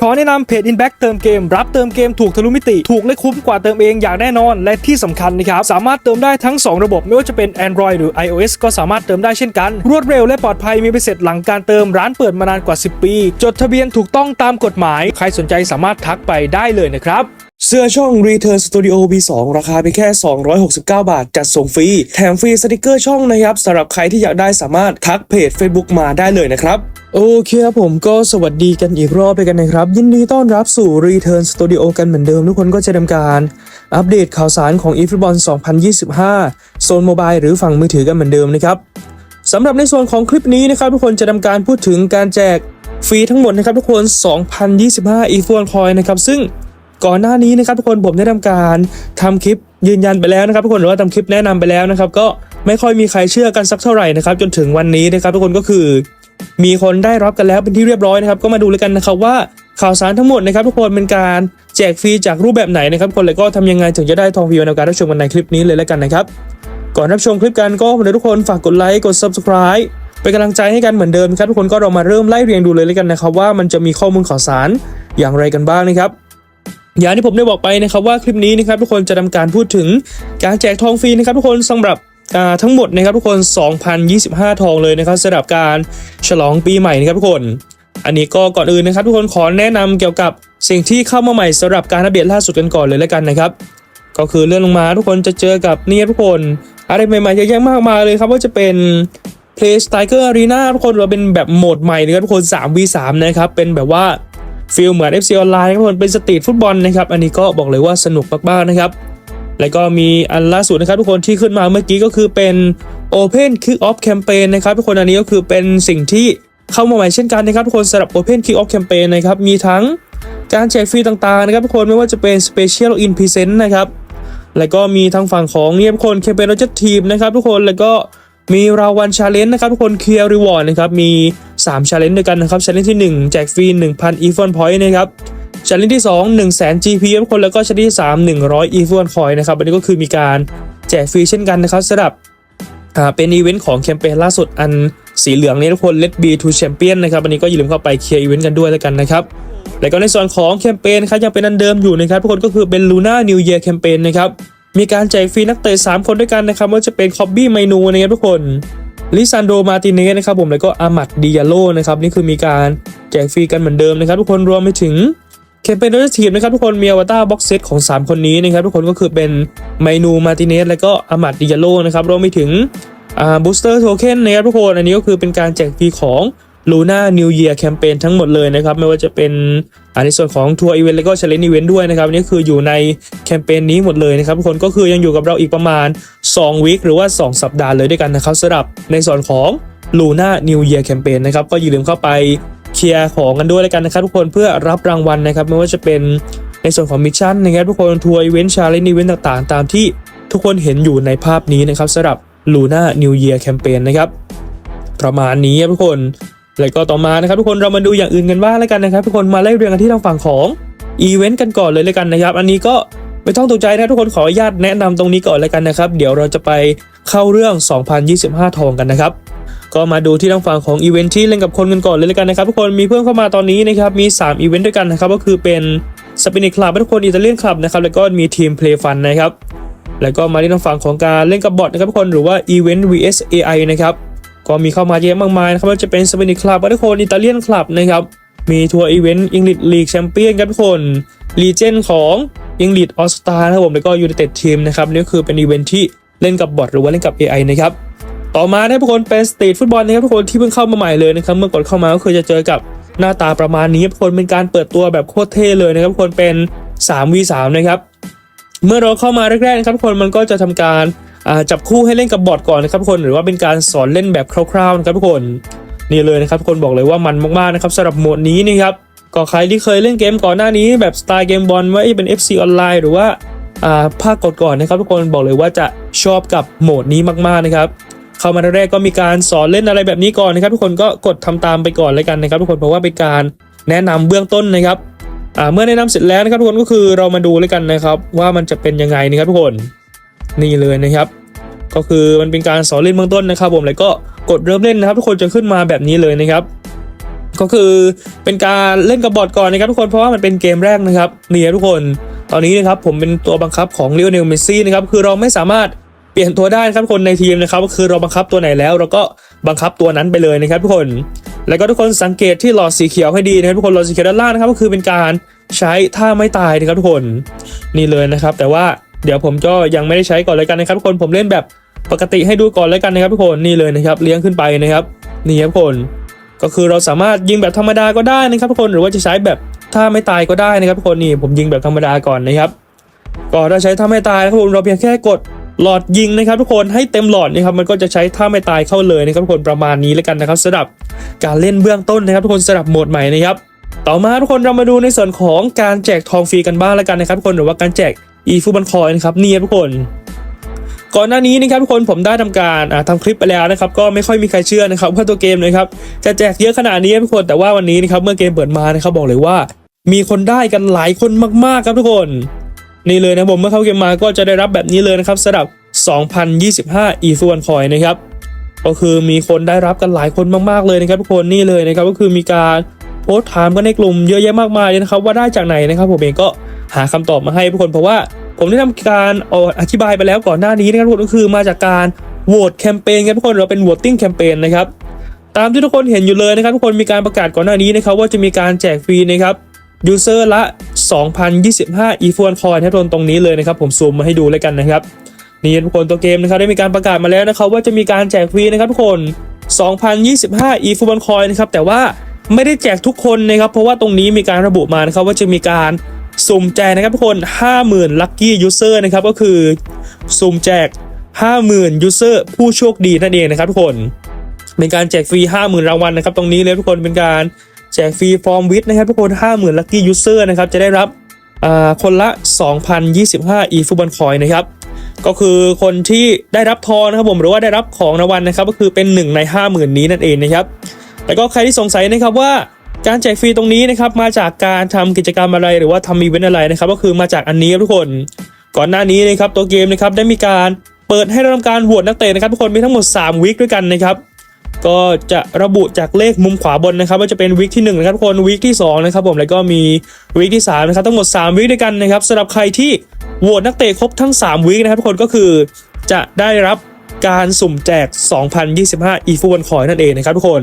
ขอแนะนำเพจ Inback เติมเกม รับเติมเกมถูกทะลุมิติ ถูกและคุ้มกว่าเติมเองอย่างแน่นอน และที่สำคัญนะครับ สามารถเติมได้ทั้ง 2 ระบบ ไม่ว่าจะเป็น Android หรือ iOS ก็สามารถเติมได้เช่นกัน รวดเร็วและปลอดภัยมีใบเสร็จหลังการเติมร้านเปิดมานานกว่า 10 ปี จดทะเบียนถูกต้องตามกฎหมาย ใครสนใจสามารถทักไปได้เลยนะครับ เสื้อช่อง Return Studio V2 ราคาเพียงแค่ 269 บาท จัดส่งฟรี แถมฟรีสติกเกอร์ช่องนะครับสำหรับใครที่อยากได้สามารถทักเพจ Facebook มาได้เลยนะครับ โอเคครับผมก็สวัสดีกันอีกรอบไปกันนะครับ ยินดีต้อนรับสู่ Return Studio กันเหมือนเดิม ทุกคนก็จะทำการ อัปเดตข่าวสารของ e f o o t b a l 2025 โซนโมบายหรือฝั่งมือถือกันเหมือนเดิมนะครับสำหรับในส่วนของคลิปนี้นะครับทุกคนจะทำการพูดถึงการแจกฟรีทั้งหมดนะครับทุกคน 2025 e f o n Coin นะครับซึ่ง ก่อนหน้านี้นะครับทุกคนผมได้ทำการทำคลิปยืนยันไปแล้วนะครับทุกคนหรือว่าทำคลิปแนะนำไปแล้วนะครับก็ไม่ค่อยมีใครเชื่อกันสักเท่าไหร่นะครับจนถึงวันนี้นะครับทุกคนก็คือมีคนได้รับกันแล้วเป็นที่เรียบร้อยนะครับก็มาดูเลยกันนะครับว่าข่าวสารทั้งหมดนะครับทุกคนเป็นการแจกฟรีจากรูปแบบไหนนะครับคนเลยก็ทำยังไงถึงจะได้ทองฟรีในการรับชมกันในคลิปนี้เลยแล้วกันนะครับก่อนรับชมคลิปกันก็ขอทุกคนฝากกดไลค์กด subscribe เป็นกำลังใจให้กันเหมือนเดิมครับทุกคนก็เรามาเริ่มไล่เรียงดูเลยแล้วกันนะครับว่ามันจะมีข้อมูลข่าวสารอย่างไรกันบ้างนะครับ อย่างที่ผมได้บอกไปนะครับว่าคลิปนี้นะครับทุกคนจะทำการพูดถึงการแจกทองฟรีนะครับทุกคนสำหรับทั้งหมดนะครับทุกคน 2,025 ทองเลยนะครับสำหรับการฉลองปีใหม่นะครับทุกคน อันนี้ก็ก่อนอื่นนะครับ ทุกคนขอแนะนำเกี่ยวกับสิ่งที่เข้ามาใหม่สำหรับการอัปเดตล่าสุดกันก่อนเลยแล้วกันนะครับ ก็คือเลื่อนลงมาทุกคนจะเจอกับนี่ทุกคนอะไรใหม่ๆเยอะแยะมากมายเลยครับว่าจะเป็น Play Striker Arena ทุกคนหรือว่าเป็นแบบโหมดใหม่นะครับทุกคน 3v3 นะครับเป็นแบบว่า ฟีลเหมือน FC Online ครับทุกคนเป็นสตรีทฟุตบอลนะครับอันนี้ก็บอกเลยว่าสนุกมากๆนะครับ แล้วก็มีอันล่าสุดนะครับทุกคนที่ขึ้นมาเมื่อกี้ก็คือเป็น Open Kick Off Campaign นะครับทุกคนอันนี้ก็คือเป็นสิ่งที่เข้ามาใหม่เช่นกันนะครับทุกคนสำหรับ Open Kick Off Campaign นะครับมีทั้งการแจกฟรีต่างๆนะครับทุกคนไม่ว่าจะเป็น Special In Present นะครับแล้วก็มีทางฝั่งของเนี่ยทุกคนเคมเป็นรถจัดทีมนะครับทุกคนแล้วก็มีรางวัลชาเลนจ์นะครับทุกคนเคลียร์รีวอร์ดนะครับมี 3ชาเลนจ์ด้วยกันนะครับชาเลนจ์ที่ 1 แจกฟรี 1,000 e f o n point นะครับชาเลนจ์ที่ 2 1 0 0 0 0 0 GP ทุกคนแล้วก็ชาเลนจ์ที่ 3 100 e f o n coin นะครับอันนี้ก็คือมีการแจกฟรีเช่นกันนะครับสำหรับเป็นอีเวนต์ของแคมเปญล่าสุดอันสีเหลืองนี้ทุกคน Let be to champion นะครับอันนี้ก็อย่าลืมเข้าไปเคลียร์อีเวนต์กันด้วยแล้วกันนะครับแล้วก็ในส่วนของแคมเปญครับยังเป็นอันเดิมอยู่นะครับทุกคนก็คือเป็น Luna New Year Campaign นะครับมีการแจกฟรีนักเตะ3คนด้วยกันนะครับว่าจะเป็นคอบบี้ไมนูนะครับทุกคน ลิซานโดมาติเนสนะครับผมแล้วก็อามัดดิยาโลนะครับนี่คือมีการแจกฟรีกันเหมือนเดิมนะครับ ทุกคนรวมไปถึงแคมเปญโดยทีมนะครับทุกคนมีอวตารบ็อกเซตของ 3 คนนี้นะครับทุกคนก็คือเป็นไมนูมาติเนสแล้วก็อามัดดิยาโลนะครับรวมไปถึงบูสเตอร์โทเค็นนะครับทุกคนอันนี้ก็คือเป็นการแจกฟรีของ Luna New Year Campaign ทั้งหมดเลยนะครับ ไม่ว่าจะเป็นอันในส่วนของทัวร์อีเวนต์แล้วก็ Challenge Event ด้วยนะครับนี่คืออยู่ในแคมเปญนี้หมดเลยนะครับทุกคนก็คือยังอยู่กับเราอีกประมาณ2วีคหรือว่า 2 สัปดาห์เลยด้วยกันนะครับสำหรับในส่วนของ Luna New Year Campaign นะครับก็อย่าลืมเข้าไปเคลียร์ของกันด้วยแล้วกันนะครับทุกคนเพื่อรับรางวัลนะครับ ไม่ว่าจะเป็นในส่วนของมิชชั่นนะครับทุกคนทัวร์อีเวนต์ชาเลนจ์อีเวนต์ต่างๆ ตามที่ทุกคนเห็นอยู่ในภาพนี้นะครับสำหรับ Luna New Year Campaign นะครับประมาณนี้ครับทุกคน แล้วก็ต่อมานะครับทุกคนเรามาดูอย่างอื่นกันบ้างแล้วกันนะครับทุกคนมาไล่เรียงกันที่ทางฝั่งของอีเวนต์กันก่อนเลยแล้วกันนะครับ อันนี้ก็ไม่ต้องตกใจนะทุกคนขออนุญาตแนะนำตรงนี้ก่อนแล้วกันนะครับ เดี๋ยวเราจะไปเข้าเรื่อง 2025 ทองกันนะครับ ก็มาดูที่ทางฝั่งของอีเวนต์ที่เล่นกับคนกันก่อนเลยแล้วกันนะครับทุกคนมีเพิ่มเข้ามาตอนนี้นะครับมี 3 อีเวนต์ด้วยกันนะครับก็คือเป็นสปินิคลับทุกคนอิตาเลียนคลับนะครับแล้วก็มีทีมเพลย์ฟันนะครับแล้วก็มาที่ทางฝั่งของการเล่นกับบอทนะครับทุกคนหรือว่า Event vs AI นะครับ ก็มีเข้ามาเยอะมากมายนะครับไม่ว่าจะเป็นสเปนิคลับทุกคนอิตาเลียนคลับนะครับมีทัวร์อีเวนต์อังกฤษลีกแชมเปี้ยนครับทุกคนลีเจนของอังกฤษออสตานะครับผมแล้วก็ยู i นเต็ดทีมนะครับนี่คือเป็นอีเวนต์ที่เล่นกับบอทหรือว่าเล่นกับ AI นะครับต่อมานะครับทุกคนเป็นสตรีทฟุตบอลนะครับทุกคนที่เพิ่งเข้ามาใหม่เลยนะครับเมื่อกดเข้ามาก็คือจะเจอกับหน้าตาประมาณนี้ทุกคนเป็นการเปิดตัวแบบโคตรเท่เลยนะครับทุกคนเป็น 3v3 นะครับ เมื่อเราเข้ามาแรกๆนะครับทุกคนมันก็จะทำการจับคู่ให้เล่นกับบอทก่อนนะครับทุกคนหรือว่าเป็นการสอนเล่นแบบคร่าวๆนะครับทุกคนนี่เลยนะครับทุกคนบอกเลยว่ามันมากๆนะครับสำหรับโหมดนี้นะครับก็ใครที่เคยเล่นเกมก่อนหน้านี้แบบสไตล์เกมบอลว่าเป็น FC ออนไลน์หรือว่าภาคก่อนๆนะครับทุกคนบอกเลยว่าจะชอบกับโหมดนี้มากๆนะครับเข้ามาแรกๆก็มีการสอนเล่นอะไรแบบนี้ก่อนนะครับทุกคนก็กดทำตามไปก่อนเลยกันนะครับทุกคนเพราะว่าเป็นการแนะนำเบื้องต้นนะครับ เมื่อแนะนำเสร็จแล้วนะครับทุกคนก็คือเรามาดูเลยกันนะครับ ว่ามันจะเป็นยังไงนะครับทุกคนนี่เลยนะครับ ก็คือมันเป็นการสอนเล่นเบื้องต้นนะครับ ผมแล้วก็กดเริ่มเล่นนะครับ ทุกคนจะขึ้นมาแบบนี้เลยนะครับ ก็คือเป็นการเล่นกับบอทก่อนนะครับทุกคนเพราะว่ามันเป็นเกมแรกนะครับนี่ครับทุกคนตอนนี้นะครับผมเป็นตัวบังคับของเลโอเนลเมซี่นะครับคือเราไม่สามารถเปลี่ยนตัวได้นะครับทุกคนในทีมนะครับก็คือเราบังคับตัวไหนแล้ว เราก็บังคับตัวนั้นไปเลยนะครับ ทุกคน แล้วก็ทุกคนสังเกตที่หลอดสีเขียวให้ดีนะครับทุกคนหลอดสีเขียวด้านล่างนะครับก็คือเป็นการใช้ท่าไม่ตายนะครับทุกคนนี่เลยนะครับ แต่ว่าเดี๋ยวผมก็ยังไม่ได้ใช้ก่อนเลยกันนะครับทุกคนผมเล่นแบบปกติให้ดูก่อนเลยกันนะครับทุกคนนี่เลยนะครับ เลี้ยงขึ้นไปนะครับนี่ครับทุกคนก็คือเราสามารถยิงแบบธรรมดาก็ได้นะครับทุกคนหรือว่าจะใช้แบบท่าไม่ตายก็ได้นะครับทุกคนนี่ผมยิงแบบธรรมดาก่อนนะครับก็ถ้าใช้ท่าไม่ตายนะครับผมเราเพียงแค่กด หลอดยิงนะครับทุกคนให้เต็มหลอดนะครับมันก็จะใช้ท่าไม่ตายเข้าเลยนะครับทุกคนประมาณนี้แล้วกันนะครับสำหรับการเล่นเบื้องต้นนะครับทุกคนสำหรับโหมดใหม่นะครับต่อมาทุกคนเรามาดูในส่วนของการแจกทองฟรีกันบ้างแล้วกันนะครับทุกคนหรือว่าการแจกอีฟูบันคอยนะครับนี่ทุกคนก่อนหน้านี้นะครับทุกคนผมได้ทำการอ่าทำคลิปไปแล้วนะครับก็ไม่ค่อยมีใครเชื่อนะครับว่าตัวเกมนะครับจะแจกเยอะขนาดนี้ครับทุกคนแต่ว่าวันนี้นะครับเมื่อเกมเปิดมานะครับบอกเลยว่า มีคนได้กันหลายคนมากๆครับทุกคน นี่เลยนะผมเมื่อเข้าเกมมาก็จะได้รับแบบนี้เลยนะครับสำหรับ 2025 e f u n coin นะครับก็คือมีคนได้รับกันหลายคนมากๆเลยนะครับทุกคนนี่เลยนะครับก็คือมีการโพสต์ถามกันในกลุ่มเยอะแยะมากมายเลยนะครับว่าได้จากไหนนะครับ ผมเองก็หาคำตอบมาให้ทุกคนเพราะว่าผมได้ทำการอาอธิบายไปแล้วก่อนหน้านี้นะครับทุกคนก็คือมาจากการโหวตแคมเปญครับทุกคนเราเป็นโหวตติ้งแคมเปญนะครับตามที่ทุกคนเห็นอยู่เลยนะครับทุกคนมีการประกาศก่อนหน้านี้นะครับว่าจะมีการแจกฟรีนะครับยูเซอร์ละ 2025 e f u n coin นะครับตรงนี้เลยนะครับผมซูมมาให้ดูแล้วกันนะครับนี่ทุกคนตัวเกมนะครับได้มีการประกาศมาแล้วนะครับว่าจะมีการแจกฟรีนะครับทุกคน 2025 e f u b a n coin นะครับแต่ว่าไม่ได้แจกทุกคนนะครับเพราะว่าตรงนี้มีการระบุมานะครับว่าจะมีการสุ่มแจกนะครับทุกคน 50,000 lucky user นะครับก็คือสุ่มแจก 50,000 user ผู้โชคดีนั่นเองนะครับทุกคน เป็นการแจกฟรี 50,000 รางวัลนะครับตรงนี้เลยทุกคนเป็นการ แจกฟรีฟอร์มวิทนะครับทุกคน 50,000 lucky user นะครับจะได้รับอ่าคนละ 2,025 e f u b a n coin นะครับก็คือคนที่ได้รับทองนะครับผมหรือว่าได้รับของรางวัลนะครับก็คือเป็นหนึ่งใน 50,000 นี้นั่นเองนะครับแต่ก็ใครที่สงสัยนะครับว่าการแจกฟรีตรงนี้นะครับมาจากการทำกิจกรรมอะไรหรือว่าทำอีเวนต์อะไรนะครับก็คือมาจากอันนี้ทุกคน ก่อนหน้านี้นะครับตัวเกมนะครับได้มีการเปิดให้ทำการโหวตนักเตะนะครับทุกคนมีทั้งหมด 3 วิคด้วยกันนะครับ ก็จะระบุจากเลขมุมขวาบนนะครับว่าจะเป็นวิกที่1นะครับทุกคนวิกที่2นะครับผมแล้วก็มีวิกที่3นะครับทั้งหมด 3 วิกด้วยกันนะครับสำหรับใครที่โหวตนักเตะครบทั้ง 3 วิกนะครับทุกคนก็คือจะได้รับ การสุ่มแจก 2025 e f u n coin นั่นเองนะครับทุกคน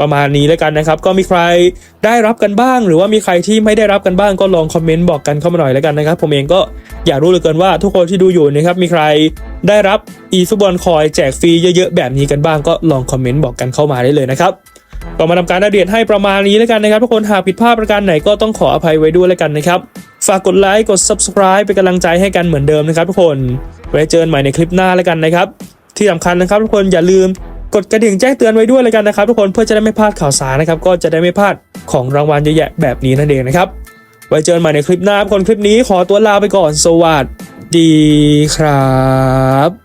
ประมาณนี้แล้วกันนะครับ ก็มีใครได้รับกันบ้าง หรือว่ามีใครที่ไม่ได้รับกันบ้างก็ลองคอมเมนต์บอกกันเข้ามาหน่อยแล้วกันนะครับ ผมเองก็อยากรู้เหลือเกินว่าทุกคนที่ดูอยู่นะครับมีใครได้รับ e f u n coin แจกฟรีเยอะๆแบบนี้กันบ้างก็ลองคอมเมนต์บอกกันเข้ามาได้เลยนะครับก็มาทำการอัปเดตให้ประมาณนี้แล้วกันนะครับ ทุกคนหากผิดพลาดประการไหนก็ต้องขออภัยไว้ด้วยแล้วกันนะครับ ฝากกดไลค์กด subscribe เป็นกำลังใจให้กันเหมือนเดิมนะครับทุกคนไว้เจอกันใหม่ในคลิปหน้าแล้วกันนะครับ ที่สำคัญนะครับทุกคนอย่าลืมกดกระดิ่งแจ้งเตือนไว้ด้วยเลยกันนะครับทุกคนเพื่อจะได้ไม่พลาดข่าวสารนะครับก็จะได้ไม่พลาดของรางวัลเยอะแยะแบบนี้นั่นเองนะครับไว้เจอกันใหม่ในคลิปหน้าคนคลิปนี้ขอตัวลาไปก่อนสวัสดีครับ